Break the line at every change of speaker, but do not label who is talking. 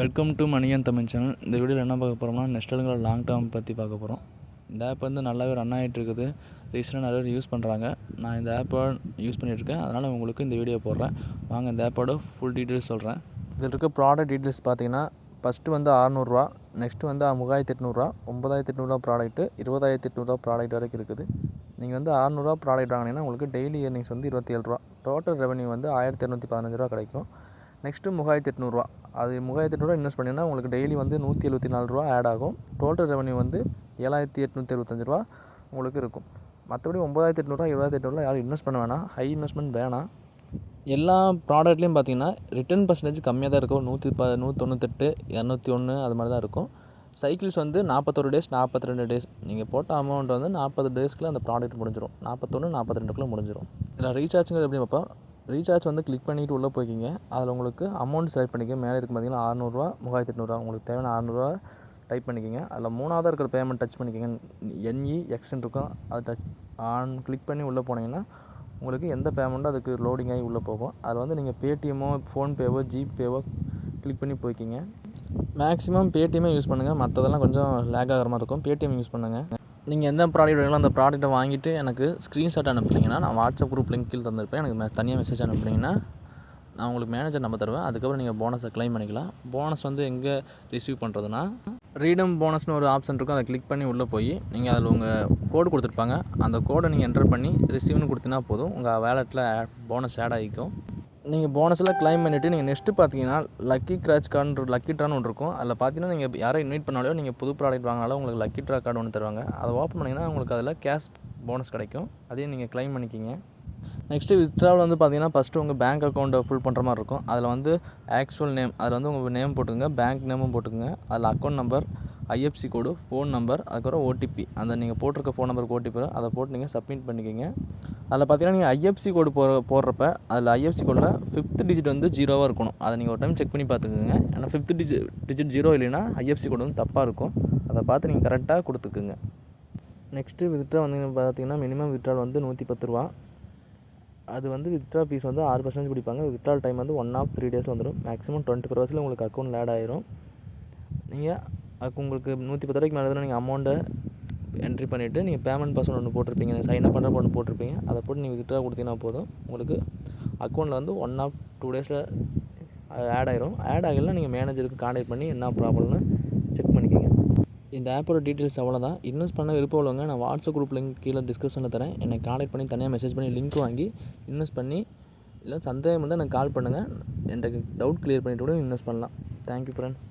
Welcome to Maniyan Tamil channel இந்த வீடியோவில் என்ன பார்க்க போகிறோம்னா நெஸ்டலுங்கிற லாங் டேர்ம் பற்றி பார்க்க போகிறோம் இந்த ஆப் வந்து நல்லாவே ரன் ஆகிட்டு இருக்குது. ரீசெண்டாக நிறைய பேர் யூஸ் பண்ணுறாங்க நான் இந்த ஆப்பை யூஸ் பண்ணிகிட்ருக்கேன் அதனால் உங்களுக்கு இந்த வீடியோ போடுறேன். வாங்க இந்த ஆப்போட ஃபுல் டீட்டெயில்ஸ் சொல்கிறேன் இதில் இருக்க ப்ராடக்ட் டீட்டெயில்ஸ் பார்த்தீங்கன்னா ஃபஸ்ட்டு வந்து அறநூறுரூவா நெக்ஸ்ட்டு வந்து மூவாயிரத்தி எட்நூறுரூவா ஒம்பதாயிரத்தி எட்நூறுவா ப்ராடக்ட்டு இருபதாயிரத்தி எட்நூறுவா ப்ராடக்ட் வரைக்கும் இருக்குது. நீங்கள் வந்து அறநூறுவா ப்ராடக்ட் வாங்கினீங்கன்னா உங்களுக்கு டெய்லி இயர்னிங்ஸ் வந்து இருபத்தி ஏழு ரூபா. டோட்டல் ரெவன்யூ வந்து ஆயிரத்தி இரநூத்தி பதினஞ்சு ரூபா கிடைக்கும். நெக்ஸ்ட்டு மூவாயிரத்தி எட்நூறுரூவா அது மூவாயிரத்தி எட்நூறுவா இன்வெஸ்ட் பண்ணிங்கன்னா உங்களுக்கு டெய்லி வந்து நூற்றி எழுபத்தி நாலு ரூபா ஆட் ஆகும். டோட்டல் ரெவன்யூ வந்து ஏழாயிரத்தி எட்நூற்றி எழுபத்தஞ்சு ரூபா உங்களுக்கு இருக்கும். மற்றபடி ஒம்பதாயிரத்தி எட்நூறுவா இருபதாயிரத்தி எட்நூறுவா யாரும் இன்வெஸ்ட் பண்ண வேணாம். ஹை இன்வெஸ்ட்மெண்ட் வேணாம். எல்லா ப்ராடக்ட்லேயும் பார்த்தீங்கன்னா ரிட்டர்ன் பர்சன்டேஜ் கம்மியாக தான் இருக்கும். நூற்றி ப நூற்றி தொண்ணூத்தெட்டு இரநூத்தி ஒன்று அது மாதிரி தான் இருக்கும். சைக்கிள்ஸ் வந்து நாற்பத்தொரு டேஸ் நாற்பத்தி ரெண்டு டேஸ் நீங்கள் போட்ட அமௌண்ட் வந்து நாற்பது டேஸ்க்குள்ள அந்த ப்ராடக்ட் முடிஞ்சிடும் நாற்பத்தொன்று நாற்பத்தி ரெண்டுக்குள்ளே முடிஞ்சிடும் இதில் ரீசார்ஜுங்கிறது எப்படி பார்ப்போம்? ரீசார்ஜ் வந்து கிளிக் பண்ணிவிட்டு உள்ளே போய்க்கிங்க. அதில் உங்களுக்கு அமௌண்ட் செலக்ட் பண்ணிக்க மேலே இருக்கு பார்த்தீங்கன்னா அறநூறுவா மூவாயிரத்தி எட்நூறுவா உங்களுக்கு தேவையான அறநூறுவா டைப் பண்ணிக்கோங்க. அதில் மூணாவதாக இருக்கிற பேமெண்ட் டச் பண்ணிக்கோங்க. என்இ எக்ஸ்ன்னு இருக்கும். அதை டச் ஆன் கிளிக் பண்ணி உள்ளே போனீங்கன்னா உங்களுக்கு எந்த பேமெண்ட்டோ அதுக்கு லோடிங் ஆகி உள்ளே போகும். அதில் வந்து நீங்கள் பேடிஎம்மோ ஃபோன்பேவோ ஜிபேவோ கிளிக் பண்ணி போய்க்கிங்க. மேக்ஸிமம் பேடிஎம்மே யூஸ் பண்ணுங்கள் மற்றதெல்லாம் கொஞ்சம் லேக் ஆகிற மாதிரி இருக்கும். பேடிஎம் யூஸ் பண்ணுங்கள் நீங்கள் எந்த ப்ராடக்ட் வேணுங்களோ அந்த ப்ராடக்ட்டை வாங்கிட்டு எனக்கு ஸ்க்ரீன்ஷாட் அனுப்புனீங்கன்னா நான் வாட்ஸ்அப் குரூப் லிங்க் கீழே தந்திருப்பேன். எனக்கு மெ- தனியாக மெசேஜ் அனுப்புனீங்கன்னா நான் உங்களுக்கு மேனேஜர் நம்ப தருவேன். அதுக்கப்புறம் நீங்கள் போனஸை க்ளைம் பண்ணிக்கலாம். போனஸ் வந்து எங்கே ரிசீவ் பண்ணுறதுனா ரீடம் போனஸ்னு ஒரு ஆப்ஷன் இருக்கும். அதை கிளிக் பண்ணி உள்ளே போய் நீங்கள் அதில் உங்கள் கோடு கொடுத்துருப்பாங்க. அந்த கோடை நீங்கள் என்டர் பண்ணி ரிசீவ்னு கொடுத்தீங்கன்னா போதும். உங்கள் வேலெட்டில் போனஸ் ஆட் ஆகிக்கும் நீங்கள் போனஸ்லாம் க்ளைம் பண்ணிவிட்டு நீங்கள் நெக்ஸ்ட்டு பார்த்தீங்கன்னா லக்கி கிராச் கார்டுன்ற லக்கி ட்ரான்னு ஒன்று இருக்கும். அதில் பார்த்தீங்கன்னா நீங்கள் யாரை இன்வைட் பண்ணாலோ நீங்கள் புது ப்ராடக்ட் வாங்கினாலும் உங்களுக்கு லக்கி ட்ரா கார்டு ஒன்று தருவாங்க. அதை ஓப்பன் பண்ணிங்கன்னா உங்களுக்கு அதில் கேஷ் போனஸ் கிடைக்கும். அதையும் நீங்கள் க்ளைம் பண்ணிக்கிங்க. நெக்ஸ்ட்டு வித்ட்ராவில் வந்து பார்த்தீங்கன்னா ஃபஸ்ட்டு உங்கள் பேங்க் அக்கௌண்ட்டை ஃபுல் பண்ணுற மாதிரி இருக்கும். அதில் வந்து ஆக்சுவல் நேம் அதில் வந்து உங்கள் நேம் போட்டுக்கோங்க பேங்க் நேமும் போட்டுக்கோங்க. அதில் account number IFSC code phone number அதுக்கப்புறம் ஓடிபி அந்த நீங்கள் போட்டிருக்க ஃபோன் நம்பருக்கு ஓடிபி அதை போட்டு நீங்கள் சப்மிட் பண்ணிக்கோங்க. அதில் பார்த்தீங்கன்னா நீங்கள் ஐஎஃப்சி கோடு போடுற போடுறப்ப அதில் ஐஎஃப்சி கோடில் ஃபிஃப்த் டிஜிட் வந்து ஜீரோவாக இருக்கணும். அதை நீங்கள் ஒரு டைம் செக் பண்ணி பார்த்துக்குங்க. ஏன்னா ஃபிஃப்த் டிஜிட் டிஜிட் ஜீரோ இல்லைன்னா ஐஎஃப்சி கோடு வந்து தப்பாக இருக்கும். அதை பார்த்து நீங்கள் கரெக்டாக கொடுத்துக்குங்க. நெக்ஸ்ட்டு வித்ட்ரா வந்து பார்த்தீங்கன்னா மினிமம் வித்ட்ரால் வந்து நூற்றி பத்து ரூபா. அது வந்து வித்ட்ரா ஃபீஸ் வந்து ஆறு பர்சன்டேஜ் பிடிப்பாங்க. வித்ட்ரால் டைம் வந்து ஒன் ஆஃப் த்ரீ டேஸில் வந்துடும் மேக்ஸிமம் டுவெண்ட்டி ஃபோர் ஹவர்ஸில் உங்களுக்கு அக்கௌண்ட் ஆட் ஆயிரும். நீங்கள் அதுக்கு உங்களுக்கு நூற்றி பத்து ரூபாய்க்கு மேலே நீங்கள் அமௌண்ட்டை என்ட்ரி பண்ணிவிட்டு நீங்கள் பேமெண்ட் பாஸ்வேர்டு ஒன்று போட்டிருப்பீங்க சைன் அப் பண்ணுற ஒன்று போட்டிருப்பீங்க. அதை போட்டு நீங்கள் வித்ட்ரா கொடுத்தீங்கன்னா போதும். உங்களுக்கு அக்கௌண்ட்டில் வந்து ஒன் ஆஃப் டூ டேஸில் ஆட் ஆகிரும் ஆட் ஆகலாம் நீங்கள் மேனேஜருக்கு கான்டாக்ட் பண்ணி என்ன ப்ராப்ளம்னு செக் பண்ணிக்கோங்க. இந்த ஆப்போட டீட்டெயில்ஸ் அவ்வளோதான் இன்வெஸ்ட் பண்ண விருப்பம் உள்ளவங்க நான் வாட்ஸ்அப் குரூப் லிங்க் கீழே டிஸ்கிரிப்ஷனில் தரேன். என்னை கான்டாக்ட் பண்ணி தனியாக மெசேஜ் பண்ணி லிங்க் வாங்கி இன்வெஸ்ட் பண்ணி இல்லை சந்தேகம் இருந்தால் எனக்கு கால் பண்ணுங்கள் எனக்கு டவுட் க்ளியர் பண்ணிவிட்டு கூட இன்வெஸ்ட் பண்ணலாம். Thank you friends